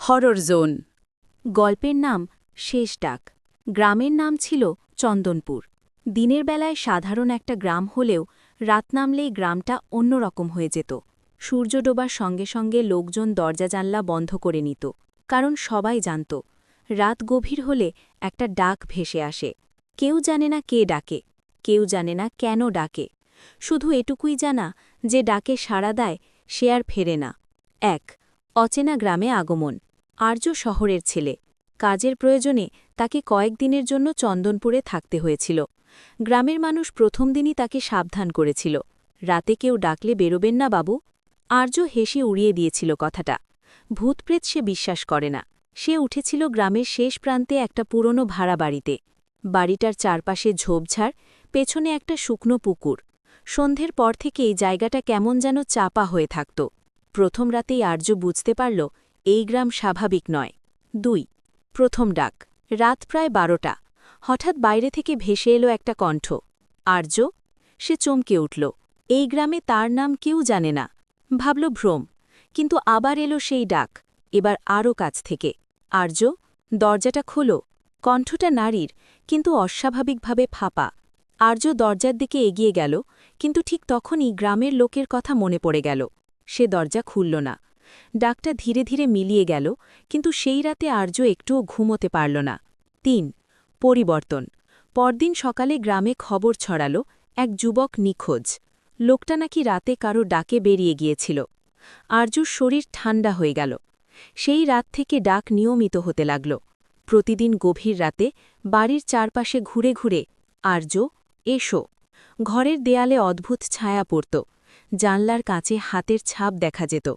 Horror zone. গল্পের নাম শেষ ডাক। গ্রামের নাম ছিল চন্দনপুর। দিনের বেলায় সাধারণ একটা গ্রাম হলেও রাত নামলেই গ্রামটা অন্যরকম হয়ে যেত। সূর্য ডোবার সঙ্গে সঙ্গে লোকজন দরজা জানলা বন্ধ করে নিত, কারণ সবাই জানত, রাত গভীর হলে একটা ডাক ভেসে আসে। কেউ জানে না কে ডাকে, কেউ জানে না কেন ডাকে। শুধু এটুকুই জানা যে ডাকে সাড়া দেয় সে আর ফেরে না। এক, অচেনা গ্রামে আগমন। আর্য শহরের ছেলে। কাজের প্রয়োজনে তাকে কয়েকদিনের জন্য চন্দনপুরে থাকতে হয়েছিল। গ্রামের মানুষ প্রথম দিনই তাকে সাবধান করেছিল। রাতে কেউ ডাকলে বেরোবেন না বাবু। আর্য হেসে উড়িয়ে দিয়েছিল কথাটা। ভূতপ্রেত সে বিশ্বাস করে না। সে উঠেছিল গ্রামের শেষ প্রান্তে একটা পুরনো ভাড়া বাড়িতে। বাড়িটার চারপাশে ঝোপঝাড়, পেছনে একটা শুকনো পুকুর। সন্ধ্যের পর থেকে এই জায়গাটা কেমন যেন চাপা হয়ে থাকত। প্রথম রাতেই আর্য বুঝতে পারল এই গ্রাম স্বাভাবিক নয়। দুই, প্রথম ডাক। রাত প্রায় বারোটা। হঠাৎ বাইরে থেকে ভেসে এলো একটা কণ্ঠ। আর্য, সে চমকে উঠল। এই গ্রামে তার নাম কেউ জানে না। ভাবল ভ্রম, কিন্তু আবার এলো সেই ডাক। এবার আরও কাছ থেকে। আর্য, দরজাটা খোলো। কণ্ঠটা নারীর, কিন্তু অস্বাভাবিকভাবে ফাঁপা। আর্য দরজার দিকে এগিয়ে গেল, কিন্তু ঠিক তখনই গ্রামের লোকের কথা মনে পড়ে গেল। সে দরজা খুলল না। ডাকটা ধীরে ধীরে মিলিয়ে গেল, কিন্তু সেই রাতে আর্য একটুও ঘুমোতে পারল না। তিন, পরিবর্তন। পরদিন সকালে গ্রামে খবর ছড়ালো, এক যুবক নিখোঁজ। লোকটা নাকি রাতে কারও ডাকে বেরিয়ে গিয়েছিল। আর্যুর শরীর ঠান্ডা হয়ে গেল। সেই রাত থেকে ডাক নিয়মিত হতে লাগল। প্রতিদিন গভীর রাতে বাড়ির চারপাশে ঘুরে ঘুরে, আর্য, এসো। ঘরের দেয়ালে অদ্ভুত ছায়া পড়ত। জানলার কাছে হাতের ছাপ দেখা যেত।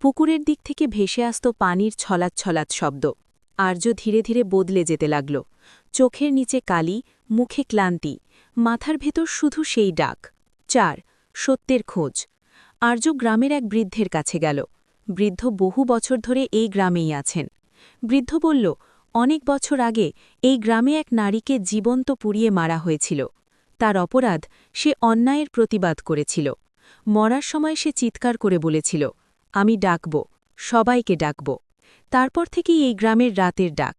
পুকুরের দিক থেকে ভেসে আসত পানির ছলাৎ ছলাৎ শব্দ। আর্য ধীরে ধীরে বদলে যেতে লাগল। চোখের নিচে কালি, মুখে ক্লান্তি, মাথার ভেতর শুধু সেই ডাক। চার, সত্যের খোঁজ। আর্য গ্রামের এক বৃদ্ধের কাছে গেল। বৃদ্ধ বহু বছর ধরে এই গ্রামেই আছেন। বৃদ্ধ বলল, অনেক বছর আগে এই গ্রামে এক নারীকে জীবন্ত পুড়িয়ে মারা হয়েছিল। তার অপরাধ সে অন্যায়ের প্রতিবাদ করেছিল। মরার সময় সে চিৎকার করে বলেছিল আমি ডাকব, সবাইকে ডাকব। তারপর থেকেই এই গ্রামের রাতের ডাক।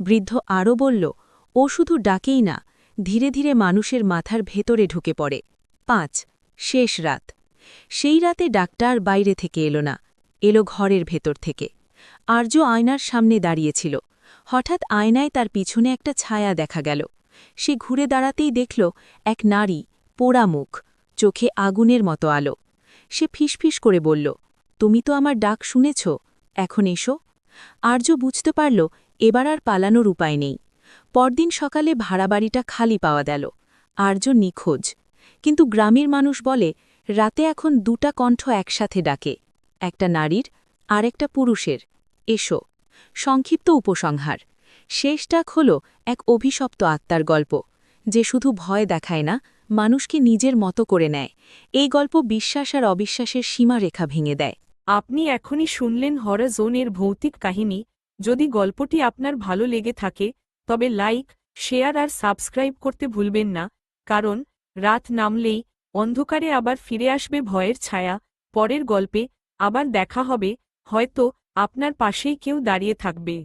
বৃদ্ধ আরও বলল, ও শুধু ডাকেই না, ধীরে ধীরে মানুষের মাথার ভেতরে ঢুকে পড়ে। পাঁচ, শেষ রাত। সেই রাতে ডাক্তার বাইরে থেকে এলো না, এলো ঘরের ভেতর থেকে। আর্য আয়নার সামনে দাঁড়িয়েছিল। হঠাৎ আয়নায় তার পিছনে একটা ছায়া দেখা গেল। সে ঘুরে দাঁড়াতেই দেখল, এক নারী, পোড়া মুখ, চোখে আগুনের মতো আলো। সে ফিসফিস করে বলল তুমি তো আমার ডাক শুনেছ। এখন এসো। আর্য বুঝতে পারল, এবার আর পালানোর উপায় নেই। পরদিন সকালে ভাড়া বাড়িটা খালি পাওয়া গেল। আর্য নিখোঁজ। কিন্তু গ্রামের মানুষ বলে, রাতে এখন দুটা কণ্ঠ একসাথে ডাকে। একটা নারীর আর একটা পুরুষের। এসো। সংক্ষিপ্ত উপসংহার। শেষ ডাক হল এক অভিশপ্ত আত্মার গল্প, যে শুধু ভয় দেখায় না, মানুষকে নিজের মতো করে নেয়। এই গল্প বিশ্বাস আর অবিশ্বাসের সীমারেখা ভেঙে দেয়। আপনি এখনই শুনলেন হরা জোনের ভৌতিক কাহিনী। যদি গল্পটি আপনার ভালো লেগে থাকে, তবে লাইক, শেয়ার আর সাবস্ক্রাইব করতে ভুলবেন না, কারণ রাত নামলেই অন্ধকারে আবার ফিরে আসবে ভয়ের ছায়া। পরের গল্পে আবার দেখা হবে, হয়তো আপনার পাশেই কেউ দাঁড়িয়ে থাকবে।